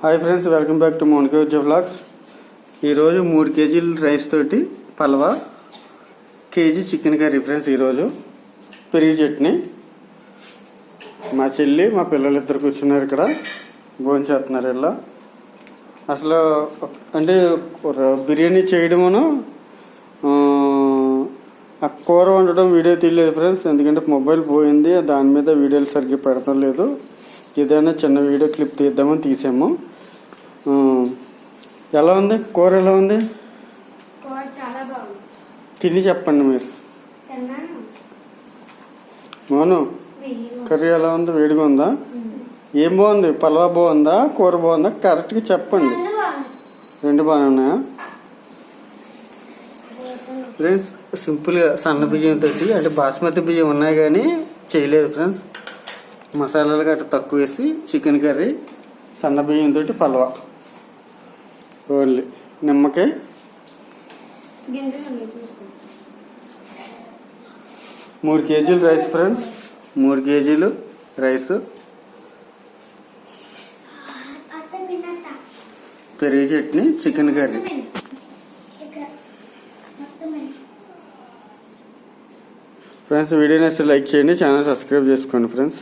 Hi friends welcome back to Monika Vidya blogs ఈరోజు మూడు కేజీలు రైస్ తోటి పలవా K G chicken curry friends ఈరోజు పెరిగి చట్నీ. మా చెల్లి మా పిల్లలు ఇద్దరు కూర్చున్నారు ఇక్కడ. భోజనం చేస్తున్నారు ఇలా. అసలు అంటే బిర్యానీ చేయడమును ఆ, ఆ కూర వండడం వీడియో తీయలేదు ఫ్రెండ్స్ ఎందుకంటే మొబైల్ పోయింది దాని మీద వీడియోలు సరిగ్గా పెడతాం లేదు ఏదైనా చిన్న వీడియో క్లిప్ తీద్దామని తీసాము. ఎలా ఉంది? కూర ఎలా ఉంది? తిని చెప్పండి మీరు. మోను కర్రీ ఎలా ఉంది? వేడిగా ఉందా? ఏం బాగుంది? పలవా బాగుందా? కూర బాగుందా? కరెక్ట్గా చెప్పండి. రెండు బాగానే ఉన్నాయా? ఫ్రెండ్స్ సింపుల్గా సన్న బియ్యంతో అంటే బాస్మతి బియ్యం ఉన్నాయి కానీ చేయలేదు ఫ్రెండ్స్. మసాలాలు గట్రా తక్కువ వేసి చికెన్ కర్రీ సన్న బియ్యంతో పలవా. ఓన్లీ. నిమ్మకాయ. మూడు కేజీలు రైస్ ఫ్రెండ్స్. మూడు కేజీలు రైస్. పెరుగు chutney chicken curry. Friends video నచ్చితే లైక్ చేయండి ఛానల్ సబ్స్క్రైబ్ చేసుకోండి ఫ్రెండ్స్.